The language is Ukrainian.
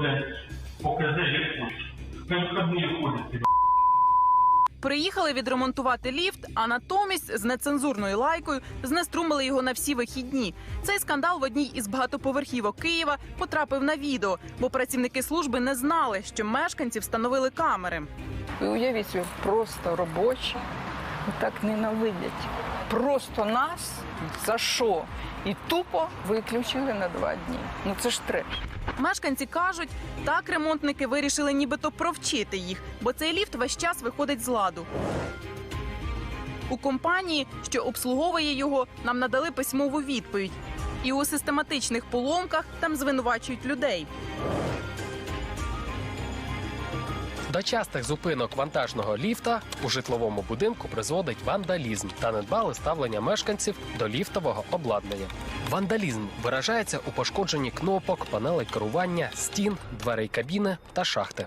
блядь, покажи, як хочеш. Хай входні ходять. Приїхали відремонтувати ліфт, а натомість з нецензурною лайкою знеструмили його на всі вихідні. Цей скандал в одній із багатоповерхівок Києва потрапив на відео, бо працівники служби не знали, що мешканці встановили камери. Ви уявіть, собі, просто робочі так ненавидять. Просто нас за що? І тупо виключили на два дні. Ну це ж треш. Мешканці кажуть, так ремонтники вирішили нібито провчити їх, бо цей ліфт весь час виходить з ладу. У компанії, що обслуговує його, нам надали письмову відповідь. І у систематичних поломках там звинувачують людей. До частих зупинок вантажного ліфта у житловому будинку призводить вандалізм та недбале ставлення мешканців до ліфтового обладнання. Вандалізм виражається у пошкодженні кнопок, панелей керування, стін, дверей кабіни та шахти.